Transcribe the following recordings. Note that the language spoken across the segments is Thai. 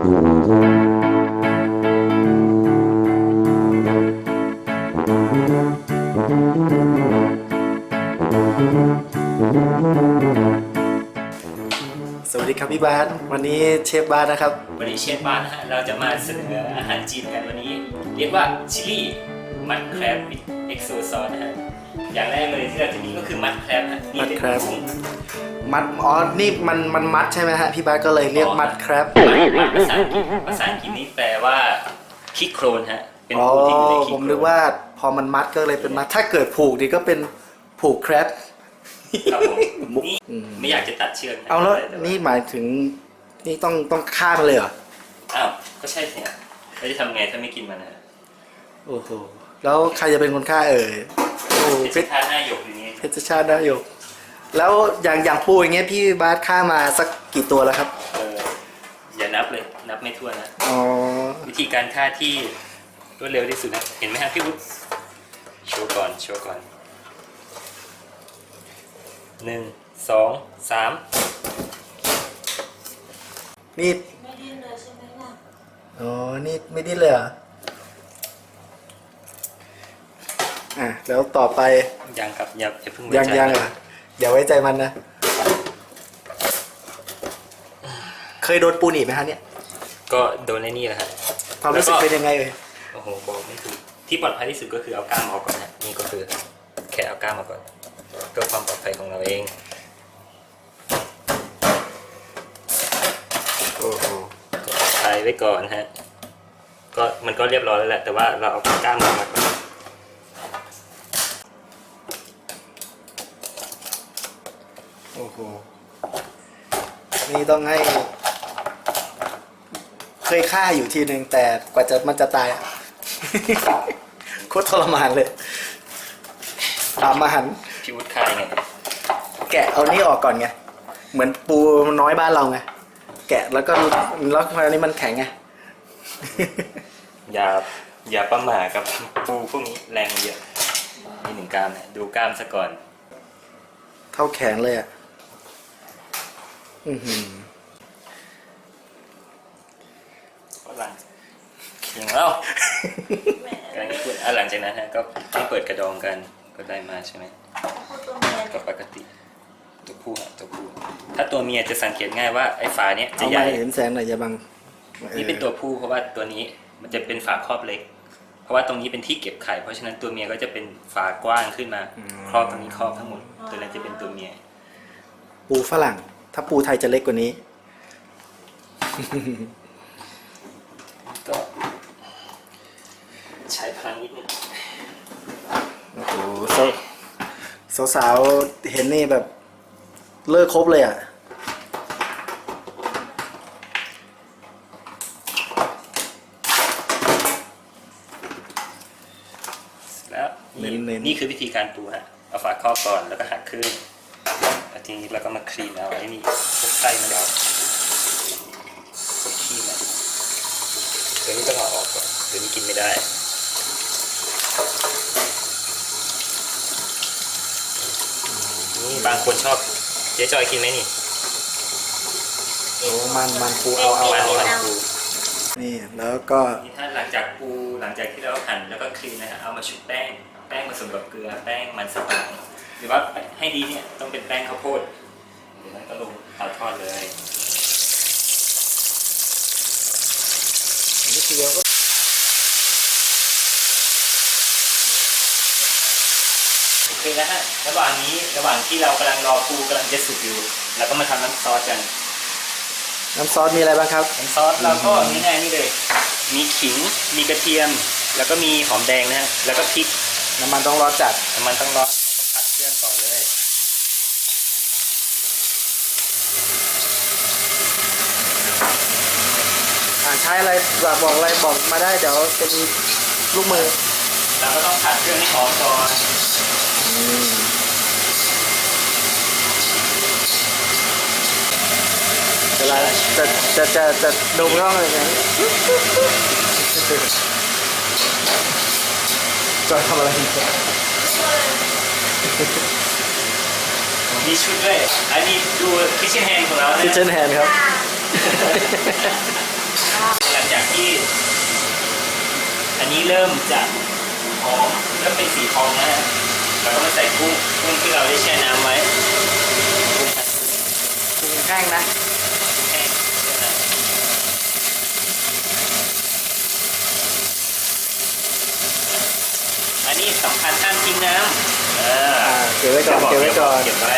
สวัสดีครับพี่บาสวันนี้เชฟบาสนะครับ วันนี้เชฟบ้านนะฮะเราจะมาเสนออาหารจีนกันวันนี้ เรียกว่าชิลลี่มัดแครบวิดเอ็กโซซอสนะฮะอย่างแรกเลยที่เราจะมีก็คือมัดแครบฮะนี่เป็นมัดแครบกุ้ง มัดอ๋อนี่มันมันมัดใช่ไหมฮะพี่บาสก็เลยเรียกมัดครับมัดภาษาอังกฤษภาษาอังกฤษนี่แปลว่าคิกโครนฮะเป็นอ๋อปูที่อยู่ในคิผกมโครนึกนว่าพอมันมัดก็เลยเป็นมัดถ้าเกิดผูกดีก็เป็นผูกแครบครับผมนี่ไม่อยากจะตัดเชือกนะเอาแล้วต่นี่หมายถึงนี่ต้องต้องฆ่ามันเลยเหรออ้าวก็ใช่สิฮะเราจะทำไงถ้าไม่กินมันนะฮะโอ้โหแล้วใครจะเป็นคนฆ่าเอ่ยโอ้เพเพชชรรทาหน้าหยกอย่างนี้เพชรชาตินายก แล้วอย่างอย่างปูอย่างเงี้ยพี่บาสฆ่ามาสักกี่ตัวแล้วครับเอออย่านับเลยนับไม่ถ้วนนะ อ๋อวิธีการฆ่าที่รวดเร็วที่สุดนะ เห็นไหมฮะพี่วุฒิโชว์ก่อนโชว์ก่อนหนึ่งสองสามนี่ไม่ดิ้นเลยใช่ไหมล่ะอ๋อนี่ไม่ดิ้นเลยเหรออะแล้วต่อไปยังครับอย่าอย่าเพิ่งไว้ยังใจยังอะอ ย่าไว้ใจมันนะ เคยโดนปูหนีบไหมฮะเนี่ย ก็โดนไอ้นี่แหละฮะ ความรู้สึกแล้วก็ เป็นยังไงเอ่ยโอ้โหบอกไม่ถูกที่ปลอดภัยที่สุดก็คือเอากล้ามออกก่อนนะนี่ก็คือแค่เอากล้ามออกก่อนเพื่อความปลอดภัยของเราเอง โอ้โหใช้ไว้ก่อนฮะ ก็มันก็เรียบร้อยแล้วแหละ แต่ว่าเราเอากล้ามออกมาก่อน อ้โห นี่ต้องให้ เคยฆ่าอยู่ทีหนึ่งแต่กว่าจะมันจะตายอะโคตรทรมานเลยตามมาหัน พี่วุฒิฆ่ายังไงแกะเอานี่ออกก่อนไง เหมือนปูน้อยบ้านเราไง แกะแล้วก็แล้วคราวนี้มันแข็งไง อย่าอย่าประมาทกับปูพวกนี้แรงมันเยอะนี่หนึ่งกล้ามนะดูกล้ามซะก่อน เท่าแขนเลยอะ อือหือก็หลังอย่างแล้วกำลังพูดอะหลังจากนั้นฮะก็ให้เปิดกระดองกันก็ได้มาใช่ไหมพูดตัวเมียก็ปกติตัวผู้ฮะตัวผู้ถ้าตัวเมียจะสังเกตง่ายว่าไอ้ฝาเนี้ยจะเอาใหมาญ่ เห็นแสงหน่อยอย่าบังนี่เป็นตัวผู้เพราะว่าตัวนี้มันจะเป็นฝาครอบเล็ก เพราะว่าตรงนี้เป็นที่เก็บไข่เพราะฉะนั้นตัวเมียก็จะเป็นฝากว้างขึ้นมา ครอบตรงนี้ครอบทั้งหมด ตัวนั้นจะเป็นตัวเมีย ปูฝรั่ง ถ้าปูไทยจะเล็กกว่านี้ ก็ใช้พลังนิดนึงโอ้โหสาวสาวๆเห็นนี่แบบเลิกครบเลยอะ แล้วนี่เน้นๆนี่คือวิธีการปูฮะเอาฝาครอบก่อนแล้วก็หักขึ้น แล้วทีนี้เราก็มาคลีนเอาไอ้นี่พวกไส้มันเอาพวกขี้มันตัวนี้ต้องเอาออกก่อนตัวนี้กินไม่ได้นี่บางคนชอบเจ๊จอยกินไหมนี่โอ้มันมันปูเอาเอามันเอามันเอาปูนี่แล้วก็นี่ถ้าหลังจากปูหลังจากที่เราหั่นแล้วก็คลีนนะฮะเอามาชุบแป้ง แป้งผสมกับเกลือแป้งมันสับปะหลัง หรือว่าให้ดีเนี่ยต้องเป็นแป้งข้าวโพดเดี๋ยวนั้นก็ลงเตาทอดเลยนี่คือเราก็โอเคนะฮะระหว่างนี้ระหว่างที่เรากำลังรอปูกำลังจะสุกอยู่เราก็มาทำน้ำซอสกัน น้ำซอสมีอะไรบ้างครับ น้ำซอสเราก็ง่ายๆนี่เลย มีขิง มีกระเทียม แล้วก็มีหอมแดงนะฮะ แล้วก็พริก น้ำมันต้องร้อนจัด น้ำมันต้องร้อนผัด เครื่องก่อนเลยอ่าใช้อะไรแบบบอกอะไรบอกมาได้เดี๋ยวจะมีลูกมือเราก็ต้องผัดเครื่องให้หอมก่อนเวลาจะจะจะจะดมก็ต้องอะไรอย่างนี้จอยทำอะไรอยู่ มีชุดด้วยอันนี้ดูคิชเชนแฮนของเรานะคิเชนแฮนครับอจากที่ อันนี้เริ่มจะหอมเริ่มเป็นสีทองนะฮะเราก็มาใส่กุ้งกุ้งที่เราได้แช่น้ำไว้กุ้งผัดปรุงแห้งนะแห้งใช่ไหมอันนี้สำคัญห้ามทิ้งน้ำอ่าอ่า เก็บไว้ก่อนเก็บไว้ก่อนเก็บไว้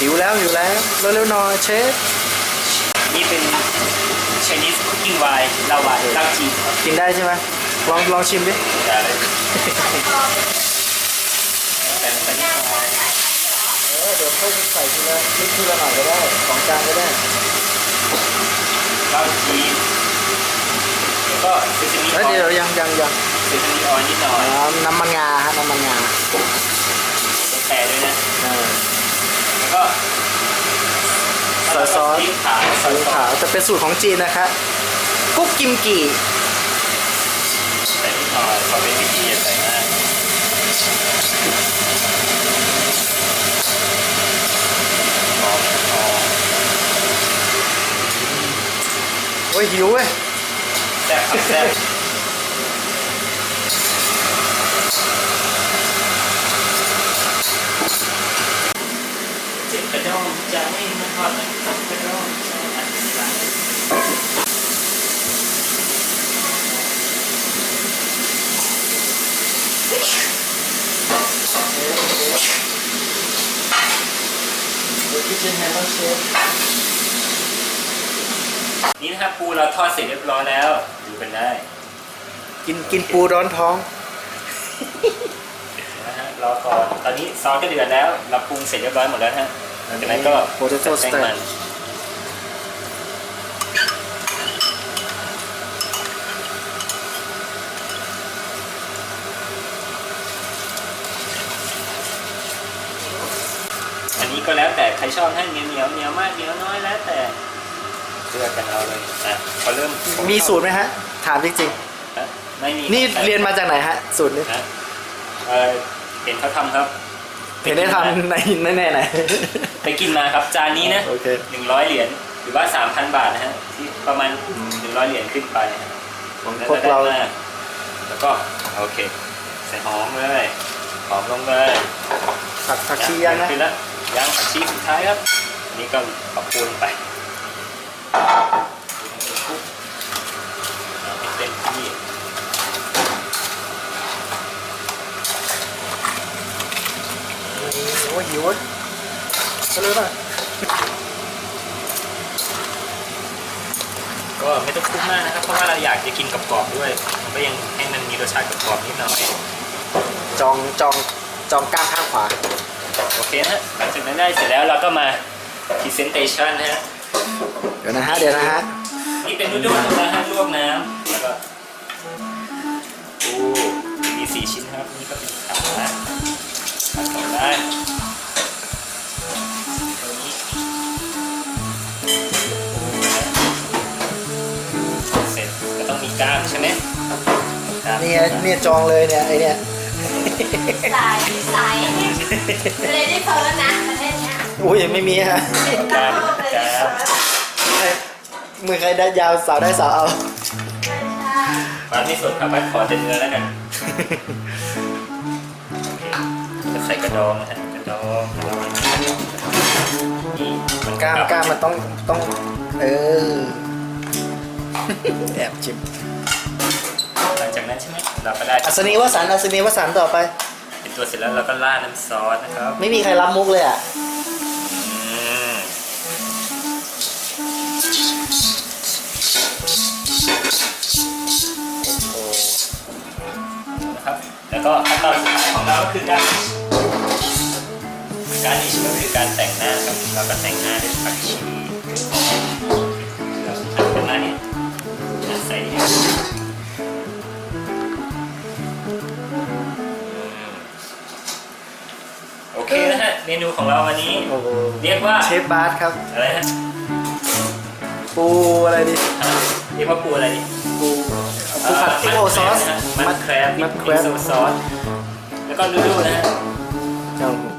หิวแล้วหิวแล้วเร็วๆหน่อยเชฟนี่เป็น Chinese cooking wine เหล้าหวานเหล้าจีนครับกินได้ใช่ไหมลองลองชิมดิอย่าเลยแต่แต่นี่เออเดี๋ยวค่อยใส่ทีละนิดทีละหน่อยก็ได้สองจานก็ได้เหล้าจีนแล้ว ก็เซซามิอแล้อวยเดี๋ยวยังยังยังเซซามิออยล์นิดหน่อยน้ำน้ำมันงาฮะน้ำมันงาต้องแช่ด้วยนะ เออ แล้วก็ซอสซอสซีอิ๊วขาวซอสีสขาขาววจะเป็นสูตรของจีนนะคะกุ๊กกิมกีใส่นิดหน่อยขอเป็นพิธีอย่าใส่มากหอมหอมโอ้ยหิวเว้ยแซ่บครับแซ่บเจ็บกระด้องใจมันทอดมันกระด้องใจอันตรายเดี๋ยวคิดเช่นไงบ้าเชฟ นี่นะครับปูเราทอดเสร็จเรียบร้อยแล้ว ดูกันได้กินกินปูร้อนท้อง นะฮะรอก่อนตอนนี้ซอสก็เดือดแล้ว เราปรุงเสร็จเรียบร้อยหมดแล้วนะฮะหลังจากนั้นก็โพเตโต้สแป้งเต็มันอันนี้ก็แล้วแต่ใครชอบให้เหนียวเหนียวเหนียวมากเหนียวน้อยแล้วแต่ เลือกกันเอาเลยอะพอเริ่มมีสูตรไหมฮะ ถามจริงฮะไม่มีๆ นี่เรียนมาจากไหนฮะ สูตรนี้นะเออเห็นเขาทำครับเห็นได้ทำในในไหนไหน ไปกินมาครับจานนี้นะโอเค หนึ่งร้อยเหรียญหรือว่าสามพันบาทนะฮะที่ประมาณหนึ่งร้อยเหรียญขึ้นไปนะฮะของแล้วพวกเราได้มแล้วก็โอเค ใส่หอมเลยหอมลงเลยผักผักชียังนะ ขึ้นแล้วย่างผักชีสุดท้ายครับอันนี้ก็ปรับปรุงไป เอาให้เต็มที่โอ้ยหิวเว้ยก็เลยป่ะก็ไม่ต้องคลุกมากนะครับ เพราะว่าเราอยากจะกินกรอบๆด้วย มันก็ยังให้มันมีรสชาติกรอบๆนิดหน่อยจองจองจองกล้ามข้างขวา โอเคนะฮะหลังจากนั้นได้เสร็จแล้วเราก็มา presentation นะฮะ เดี๋ยวนะฮะ เดี๋ยวนะฮะ นี่เป็นนูดลนะฮะลวกน้ำแล้วก็ปูมีสี่ชิ้นครับ นี่ก็เป็นขาผัดต่อได้ตัวนี้ปูนะเสร็จก็ต้องมีกล้ามใช่ไหมกล้ามเนี่ยเนี่ยจองเลยเนี่ยไอเนี่ย สายสายเลยได้เพิร์นะประเทศเนี้ยอุ้ยไม่มีฮะเด็กก็โลกเลยได้เพิร์มือใครได้ยาวสาวได้สาวเอาความที่สุดครับขอจะเนื้อแล้วกันจะใส่กระดองนะฮะกระดองกระดองนี่มันกล้ามกล้ามมันต้องต้อง เออ แอบชิมหลังจากนั้นใช่ไหมเราก็ได้อัศนีวสันต์อัศนีวสันต์ต่อไป เป็นตัวเสร็จแล้วเราก็ราดน้ำซอสนะครับ ไม่มีใครรับมุกเลยอะ ก็ขั้นตอนสุดท้ายของเราก็คือการการนิชก็คือการแต่งหน้าครับเราก็แต่งหน้าด้วยผักชีแล้วอันเป็นหน้านี้ใส่นี่โอเคนะฮะเมนูของเราวันนี้โอ้โหเรียกว่าเชฟบาสครับอะไรฮะปูอะไรดีเรียกว่าปูอะไรดีปู ซูฟัตติโอซอสมัดแครบมัดแครบซอสแล้วก็นูดูนะเจ้า